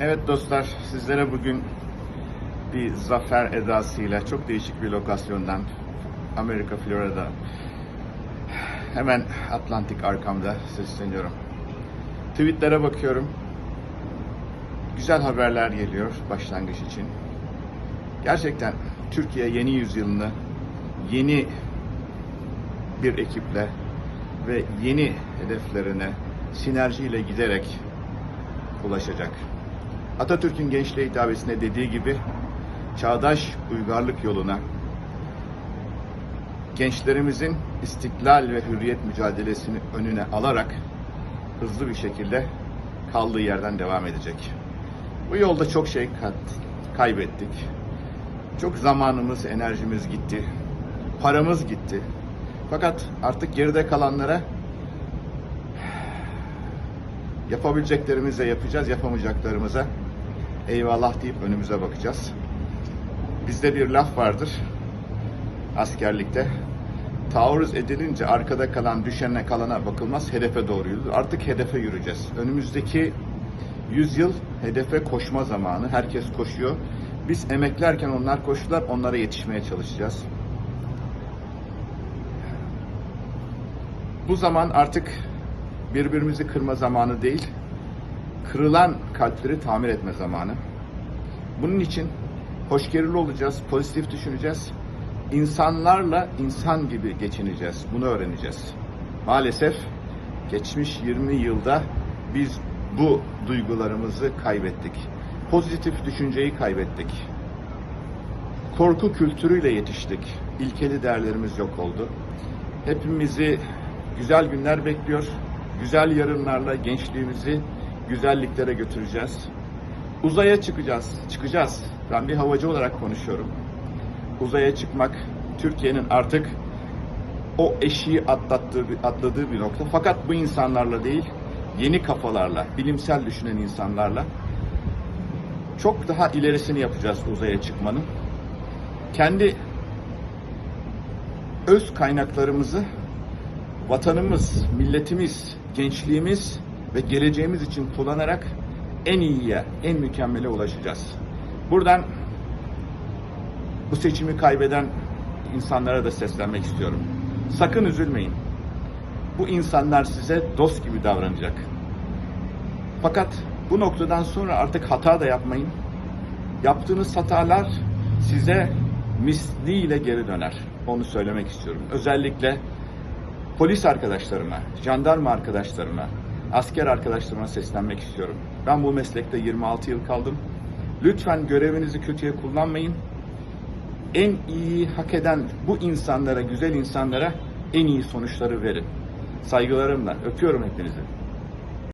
Evet dostlar, sizlere bugün bir zafer edasıyla çok değişik bir lokasyondan Amerika, Florida hemen Atlantik arkamda sesleniyorum. Tweetlere bakıyorum. Güzel haberler geliyor başlangıç için. Gerçekten Türkiye yeni yüzyılını yeni bir ekiple ve yeni hedeflerine sinerjiyle giderek ulaşacak. Atatürk'ün gençliğe hitabesinde dediği gibi çağdaş uygarlık yoluna gençlerimizin istiklal ve hürriyet mücadelesini önüne alarak hızlı bir şekilde kaldığı yerden devam edecek. Bu yolda çok şey kaybettik. Çok zamanımız, enerjimiz gitti. Paramız gitti. Fakat artık geride kalanlara yapabileceklerimize yapacağız, yapamayacaklarımıza eyvallah deyip önümüze bakacağız. Bizde bir laf vardır askerlikte. Taarruz edilince arkada kalan, düşene kalana bakılmaz, hedefe doğru yürüdür. Artık hedefe yürüyeceğiz. Önümüzdeki yüzyıl hedefe koşma zamanı. Herkes koşuyor. Biz emeklerken onlar koştular, onlara yetişmeye çalışacağız. Bu zaman artık birbirimizi kırma zamanı değil, kırılan kalpleri tamir etme zamanı. Bunun için hoşgörülü olacağız, pozitif düşüneceğiz. İnsanlarla insan gibi geçineceğiz. Bunu öğreneceğiz. Maalesef geçmiş 20 yılda biz bu duygularımızı kaybettik. Pozitif düşünceyi kaybettik. Korku kültürüyle yetiştik. İlkeli değerlerimiz yok oldu. Hepimizi güzel günler bekliyor. Güzel yarınlarla gençliğimizi güzelliklere götüreceğiz. Uzaya çıkacağız. Çıkacağız. Ben bir havacı olarak konuşuyorum. Uzaya çıkmak Türkiye'nin artık o eşiği atlattığı, atladığı bir nokta. Fakat bu insanlarla değil, yeni kafalarla, bilimsel düşünen insanlarla çok daha ilerisini yapacağız uzaya çıkmanın. Kendi öz kaynaklarımızı vatanımız, milletimiz, gençliğimiz ve geleceğimiz için kullanarak en iyiye, en mükemmele ulaşacağız. Buradan bu seçimi kaybeden insanlara da seslenmek istiyorum. Sakın üzülmeyin. Bu insanlar size dost gibi davranacak. Fakat bu noktadan sonra artık hata da yapmayın. Yaptığınız hatalar size misliyle geri döner. Onu söylemek istiyorum. Özellikle polis arkadaşlarıma, jandarma arkadaşlarıma, asker arkadaşlarıma seslenmek istiyorum. Ben bu meslekte 26 yıl kaldım. Lütfen görevinizi kötüye kullanmayın. En iyi hak eden bu insanlara, güzel insanlara en iyi sonuçları verin. Saygılarımla öpüyorum hepinizi.